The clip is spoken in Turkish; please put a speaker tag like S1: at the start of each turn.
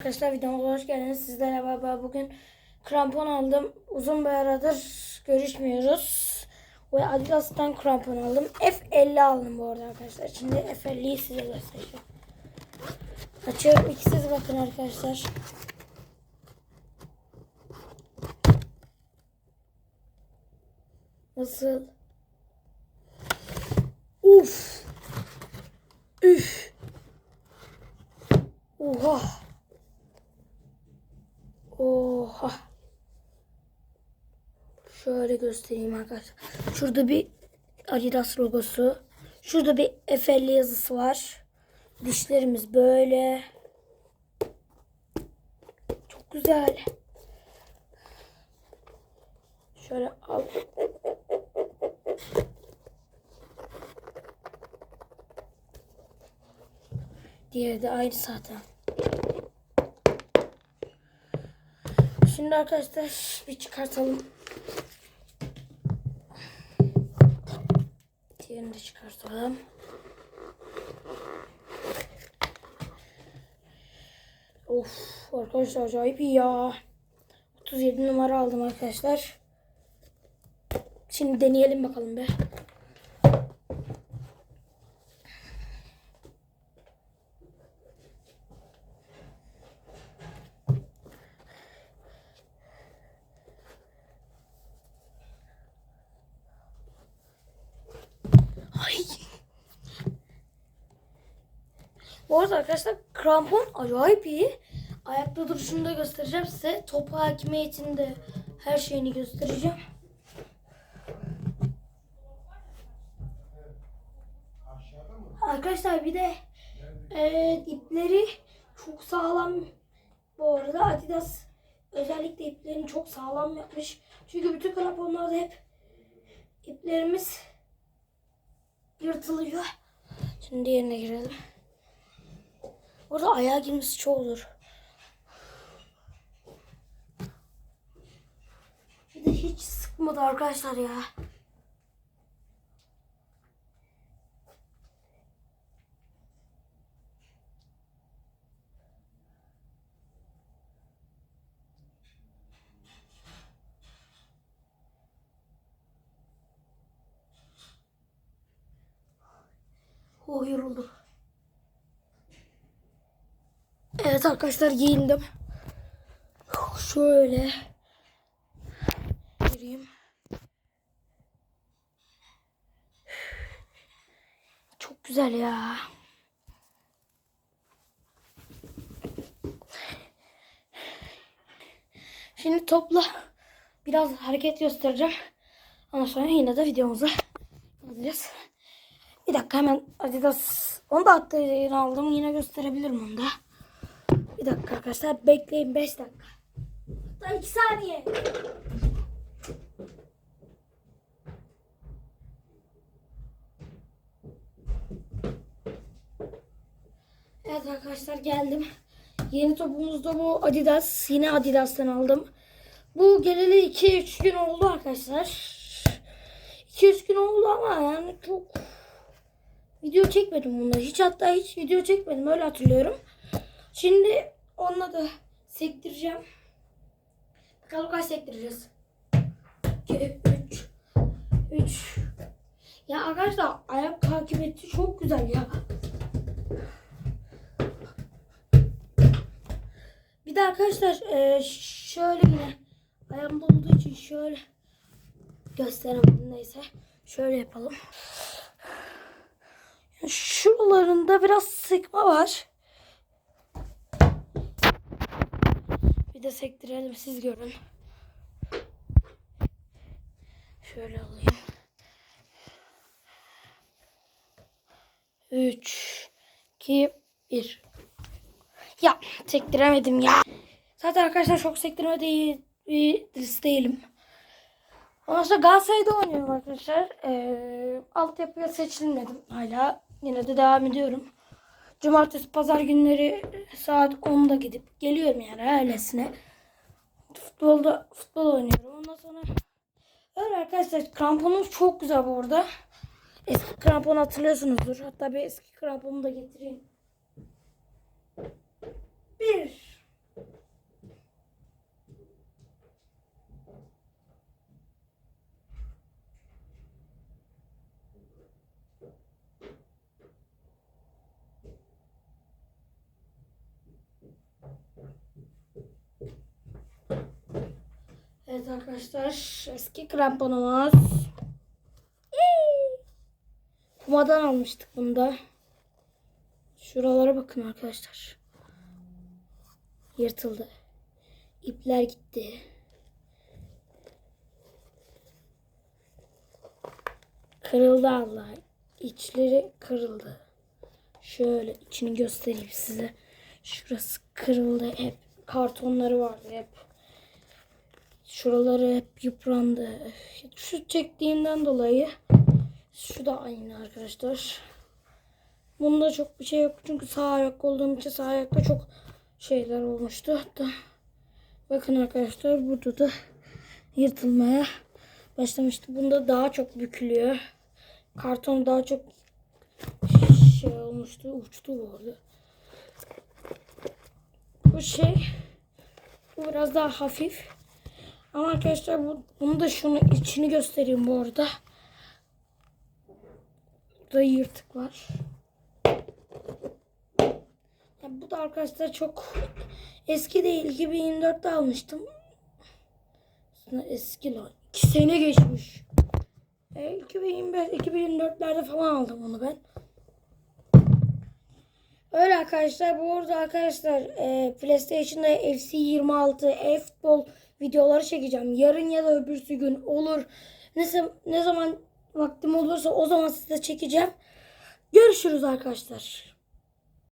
S1: Arkadaşlar videomuza hoş geldiniz. Sizlerle beraber bugün krampon aldım. Uzun bir aradır görüşmüyoruz. Ve Adidas'tan krampon aldım. F50 aldım bu arada arkadaşlar. Şimdi F50'yi size göstereceğim. Açıyorum. İkisiz bakın arkadaşlar. Nasıl? Uf. Üf. Oha. Şöyle göstereyim arkadaşlar. Şurada bir Adidas logosu. Şurada bir F50 yazısı var. Dişlerimiz böyle. Çok güzel. Şöyle al. Diğeri de aynı zaten. Şimdi arkadaşlar bir çıkartalım. Diğerini de çıkartalım. Of arkadaşlar acayip iyi ya. 37 numara aldım arkadaşlar. Şimdi deneyelim bakalım be. Bu arada arkadaşlar krampon acayip iyi. Ayakta duruşunu da göstereceğim size. Top hakimiyetinde her şeyini göstereceğim. Arkadaşlar bir de e, ipleri çok sağlam. Bu arada Adidas özellikle iplerini çok sağlam yapmış. Çünkü bütün kramponlarda hep iplerimiz yırtılıyor. Şimdi diğerine girelim. Orada ayağa girmesi çok zor. Bir de hiç sıkmadı arkadaşlar ya. Oh yoruldum. Evet arkadaşlar giyindim. Şöyle. Gireyim. Çok güzel ya. Şimdi topla biraz hareket göstereceğim. Ondan sonra yine de videomuza alacağız. Bir dakika hemen Adidas onu da hatta aldım. Yine gösterebilirim onu da. Dakika arkadaşlar bekleyin 5 dakika. Hatta 2 saniye. Evet arkadaşlar geldim. Yeni topumuz da bu Adidas. Yine Adidas'tan aldım. Bu geleli 2-3 gün oldu arkadaşlar. 2-3 gün oldu ama yani çok video çekmedim bunda. Hiç hatta hiç video çekmedim öyle hatırlıyorum. Şimdi onunla da sektireceğim. Bakalım kaç sektireceğiz. 2, 3, 3. Ya arkadaşlar ayak hakimiyeti çok güzel ya. Bir de arkadaşlar e, şöyle yine ayağımda olduğu için şöyle gösteremedim neyse. Şöyle yapalım. Şuralarında biraz sıkma var. Bir de sektirelim siz görün. Şöyle alayım. 3 2 1 Ya sektiremedim ya. Zaten arkadaşlar çok sektirme değil, değilim. Ondan sonra Galatasaray'da oynuyorum arkadaşlar. Ee, altyapıya seçilmedim hala. Yine de devam ediyorum. Cumartesi, pazar günleri saat 10'da gidip geliyorum yani öylesine. Futbolda futbol oynuyorum. Ondan sonra öyle arkadaşlar kramponum çok güzel bu arada. Eski krampon hatırlıyorsunuzdur. Hatta bir eski kramponumu da getireyim. Bir. Arkadaşlar eski kramponumuz. Pumadan almıştık bunu da. Şuralara bakın arkadaşlar. Yırtıldı. İpler gitti. Kırıldı Allah. İçleri kırıldı. Şöyle içini göstereyim size. Şurası kırıldı hep. Kartonları vardı hep. Şuraları hep yıprandı. Şu çektiğimden dolayı şu da aynı arkadaşlar. Bunda çok bir şey yok çünkü sağ ayak olduğum için sağ ayakta çok şeyler olmuştu. Hatta bakın arkadaşlar burada da yırtılmaya başlamıştı. Bunda daha çok bükülüyor. Karton daha çok şey olmuştu. Uçtu bu arada. Bu şey bu biraz daha hafif. Ama arkadaşlar bu, bunu da şunu içini göstereyim bu arada. Burada yırtık var. Ya bu da arkadaşlar çok eski değil. 2024'te almıştım. Aslında eski lan. 2 sene geçmiş. E, 2025, 2024'lerde falan aldım onu ben. Öyle arkadaşlar. Bu arada arkadaşlar e, PlayStation'da FC 26 e-futbol videoları çekeceğim. Yarın ya da öbürsü gün olur. Ne, zam- ne zaman vaktim olursa o zaman size çekeceğim. Görüşürüz arkadaşlar.